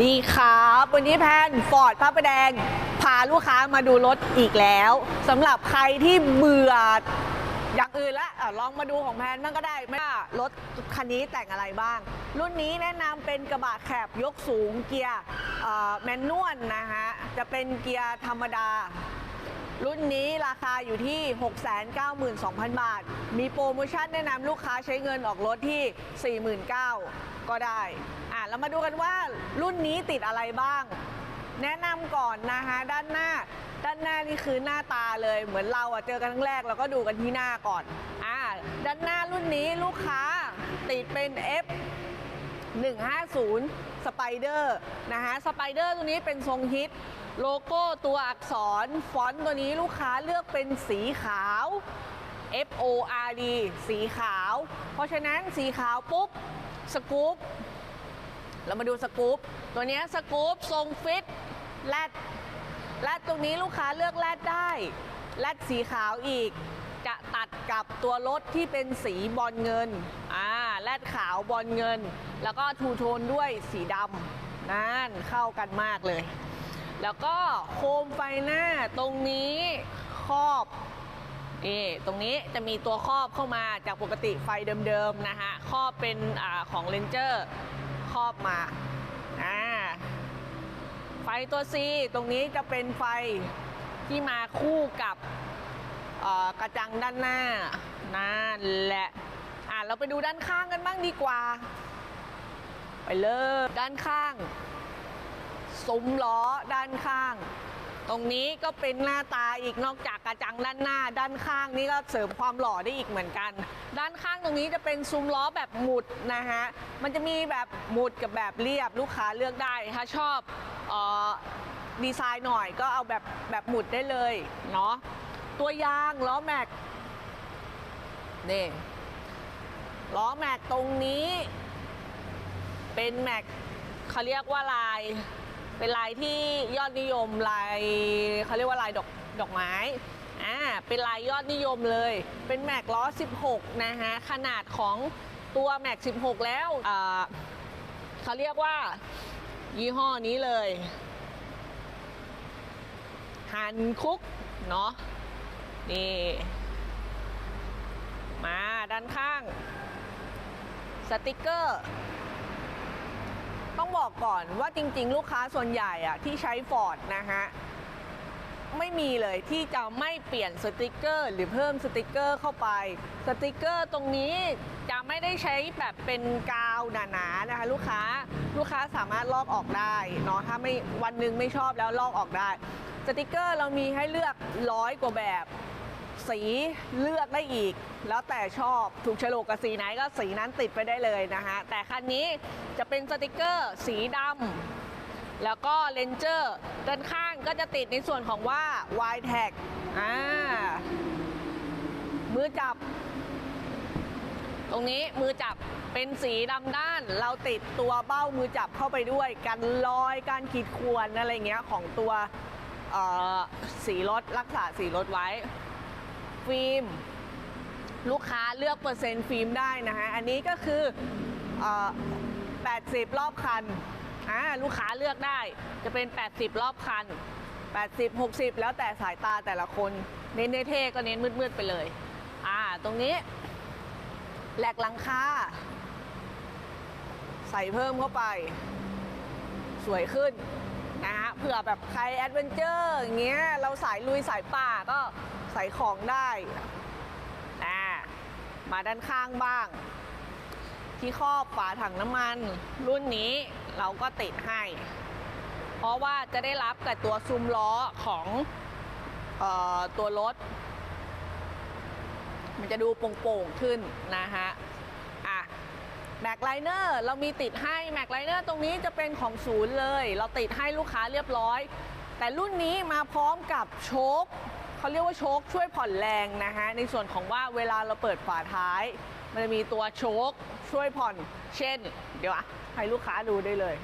ดีครับ วันนี้แพนฟอร์ดพระประแดง พาลูกค้ามาดูรถอีกแล้วสำหรับใครที่เบื่ออย่างอื่นละลองมาดูของแพนบ้างก็ได้ไม่ว่ารถคันนี้แต่งอะไรบ้าง รุ่นนี้แนะนำเป็นกระบะแคบยกสูงเกียร์แมนนวลนะฮะจะเป็นเกียร์ธรรมดา รุ่นนี้ราคาอยู่ที่ 692,000 บาท มีโปรโมชั่นแนะนำลูกค้าใช้เงินออกรถที่ 49,000 ก็ได้ เรามาดูกันว่ารุ่นนี้ติดอะไรบ้าง แนะนำก่อนนะคะด้านหน้า ด้านหน้านี่คือหน้าตาเลย เหมือนเราอะเจอกันครั้งแรกเราก็ดูกันที่หน้าก่อนอ่าด้านหน้ารุ่นนี้ลูกค้าติดเป็น F 150 สไปเดอร์นะฮะสไปเดอร์ตัวนี้เป็นทรงฮิต โลโก้ตัวอักษร ฟอนต์ตัวนี้ลูกค้าเลือกเป็นสีขาว F O R D สีขาว เพราะฉะนั้นสีขาวปุ๊บ สกู๊ป เรามาดูสกู๊ปตัวนี้สกู๊ปทรงฟิตแรดแรดตรงนี้ลูกค้าเลือกแรดได้แรดสีขาวอีก จะตัดกับตัวรถที่เป็นสีบอลเงินอ่าแรดขาวบอลเงิน แล้วก็ทูโทนด้วยสีดำนั่นเข้ากันมากเลย แล้วก็โคมไฟหน้าตรงนี้ครอบนี่ตรงนี้จะมีตัวครอบเข้ามาจากปกติไฟเดิมๆ นะฮะ ครอบเป็นอของเลนเจอร์ ครอบมาอ่าไฟตัว C ตรงนี้จะเป็นไฟที่มาคู่กับกระจังด้านหน้านั่นแหละอะเราไปดูด้านข้างกันบ้างดีกว่า ไปเลยด้านข้างซุ้มล้อด้านข้าง ตรงนี้ก็เป็นหน้าตาอีกนอกจากกระจังด้านหน้า ด้านข้างนี่ก็เสริมความหล่อได้อีกเหมือนกัน ด้านข้างตรงนี้จะเป็นซุ้มล้อแบบหมุดนะฮะ มันจะมีแบบหมุดกับแบบเรียบลูกค้าเลือกได้ ถ้าชอบออดีไซน์หน่อยก็เอาแบบแบบหมุดได้เลยเนาะ ตัวยางล้อแม็ก นี่ ล้อแม็กตรงนี้ เป็นแม็กเขาเรียกว่าลาย เป็นลายที่ยอดนิยมลายเขาเรียกว่าลายดอกดอกไม้ เป็นลายยอดนิยมเลย เป็นแม็กล้อ 16 นะฮะ ขนาดของตัวแม็ก 16 แล้วเขาเรียกว่ายี่ห้อนี้เลยฮันคุก เนาะนี่ มาด้านข้าง สติกเกอร์ ต้องบอกก่อนว่าจริง ๆ ลูกค้าส่วนใหญ่อะที่ใช้ฟอร์ดนะฮะ ไม่มีเลยที่จะไม่เปลี่ยนสติกเกอร์ หรือเพิ่มสติกเกอร์เข้าไป สติกเกอร์ตรงนี้จะไม่ได้ใช้แบบเป็นกาวหนาๆนะคะ ลูกค้าลูกค้าสามารถลอกออกได้เนาะถ้าไม่วันหนึ่งไม่ชอบแล้วลอกออกได้ สติกเกอร์เรามีให้เลือกร้อยกว่าแบบสีเลือกได้อีก แล้วแต่ชอบถูกฉลกกับสีไหนก็สีนั้นติดไปได้เลยนะฮะแต่คันนี้จะเป็นสติกเกอร์ สีดำ แล้วก็เลนเจอร์ด้านข้างก็จะติดในส่วนของว่า y t a g อ่ามือจับ ตรงนี้มือจับเป็นสีดำด้าน เราติดตัวเบ้ามือจับเข้าไปด้วย กันรอยการขีดข่วนอะไรเงี้ยของตัวสีรถรักษาสีรถไว้ ฟิล์ม ลูกค้าเลือกเปอร์เซ็นต์ฟิล์มได้นะฮะ อันนี้ก็คืออ80 รอบคัน อ่าลูกค้าเลือกได้จะเป็น 80 รอบคัน 80 60 แล้วแต่สายตาแต่ละคน เน้นเท่ก็เน้นมืดๆไปเลย อ่า ตรงนี้แหลกหลังคาใส่เพิ่มเข้าไป สวยขึ้นนะฮะเผื่อแบบใครแอดเวนเจอร์อย่างเงี้ยเราสายลุยสายป่าก็ใส่ของได้อ่ามาด้านข้างบ้าง ที่ครอบฝาถังน้ำมัน รุ่นนี้เราก็ติดให้ เพราะว่าจะได้รับกับตัวซุ้มล้อของออตัวรถ มันจะดูโป่งๆขึ้นนะฮะอะแม็กไลเนอร์เรามีติดให้แม็กไลเนอร์ตรงนี้จะเป็นของศูนย์เลย เราติดให้ลูกค้าเรียบร้อย แต่รุ่นนี้มาพร้อมกับโชค เขาเรียกว่าโชคช่วยผ่อนแรงนะฮะ ในส่วนของว่าเวลาเราเปิดฝาท้าย มันจะมีตัวโชคช่วยผ่อน เช่น เดี๋ยวอะให้ลูกค้าดูได้เลย